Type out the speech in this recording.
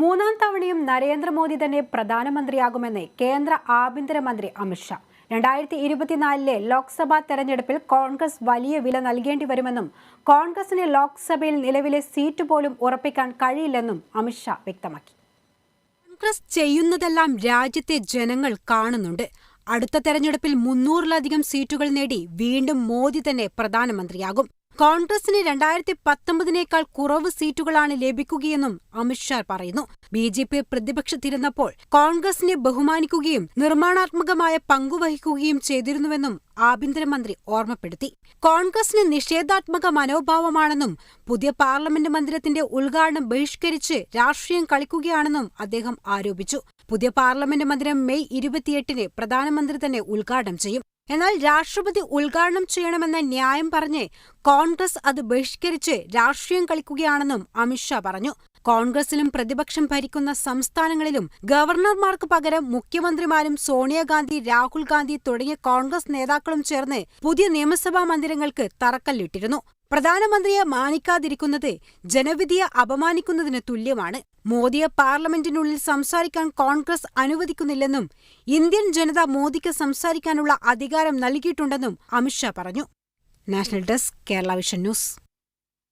മൂന്നാം തവണയും നരേന്ദ്രമോദി തന്നെ പ്രധാനമന്ത്രിയാകുമെന്ന് കേന്ദ്ര ആഭ്യന്തരമന്ത്രി അമിത്ഷാ രണ്ടായിരത്തി ഇരുപത്തിനാലിലെ ലോക്സഭാ തെരഞ്ഞെടുപ്പിൽ കോൺഗ്രസ് വലിയ വില നൽകേണ്ടി വരുമെന്നും കോൺഗ്രസിന് ലോക്സഭയിൽ നിലവിലെ സീറ്റ് പോലും ഉറപ്പിക്കാൻ കഴിയില്ലെന്നും അമിത്ഷാ വ്യക്തമാക്കി. കോൺഗ്രസ് ചെയ്യുന്നതെല്ലാം രാജ്യത്തെ ജനങ്ങൾ കാണുന്നുണ്ട്. അടുത്ത തെരഞ്ഞെടുപ്പിൽ മുന്നൂറിലധികം സീറ്റുകൾ നേടി വീണ്ടും മോദി തന്നെ പ്രധാനമന്ത്രിയാകും. കോൺഗ്രസിന് രണ്ടായിരത്തി പത്തൊമ്പതിനേക്കാൾ കുറവ് സീറ്റുകളാണ് ലഭിക്കുകയെന്നും അമിത്ഷാ പറയുന്നു. ബി ജെ പി പ്രതിപക്ഷത്തിരുന്നപ്പോൾ കോൺഗ്രസിനെ ബഹുമാനിക്കുകയും നിർമ്മാണാത്മകമായ പങ്കുവഹിക്കുകയും ചെയ്തിരുന്നുവെന്നും ആഭ്യന്തരമന്ത്രി ഓർമ്മപ്പെടുത്തി. കോൺഗ്രസിന് നിഷേധാത്മക മനോഭാവമാണെന്നും പുതിയ പാർലമെന്റ് മന്ദിരത്തിന്റെ ഉദ്ഘാടനം ബഹിഷ്കരിച്ച് രാഷ്ട്രീയം കളിക്കുകയാണെന്നും അദ്ദേഹം ആരോപിച്ചു. പുതിയ പാർലമെന്റ് മന്ദിരം മെയ് ഇരുപത്തിയെട്ടിന് പ്രധാനമന്ത്രി തന്നെ ഉദ്ഘാടനം ചെയ്യും. എന്നാൽ രാഷ്ട്രപതി ഉദ്ഘാടനം ചെയ്യണമെന്ന ന്യായം പറഞ്ഞ് കോൺഗ്രസ് അത് ബഹിഷ്കരിച്ച് രാഷ്ട്രീയം കളിക്കുകയാണെന്നും അമിത്ഷാ പറഞ്ഞു. കോൺഗ്രസിലും പ്രതിപക്ഷം ഭരിക്കുന്ന സംസ്ഥാനങ്ങളിലും ഗവർണർമാർക്ക് പകരം മുഖ്യമന്ത്രിമാരും സോണിയാഗാന്ധി രാഹുൽ ഗാന്ധി തുടങ്ങിയ കോൺഗ്രസ് നേതാക്കളും ചേർന്ന് പുതിയ നിയമസഭാ മന്ദിരങ്ങൾക്ക് തറക്കല്ലിട്ടിരുന്നു. പ്രധാനമന്ത്രിയെ മാനിക്കാതിരിക്കുന്നത് ജനവിധിയെ അപമാനിക്കുന്നതിന് തുല്യമാണ്. മോദിയെ പാർലമെന്റിനുള്ളിൽ സംസാരിക്കാൻ കോൺഗ്രസ് അനുവദിക്കുന്നില്ലെന്നും ഇന്ത്യൻ ജനത മോദിക്ക് സംസാരിക്കാനുള്ള അധികാരം നൽകിയിട്ടുണ്ടെന്നും അമിത്ഷാ പറഞ്ഞു. National desk Kerala vision news.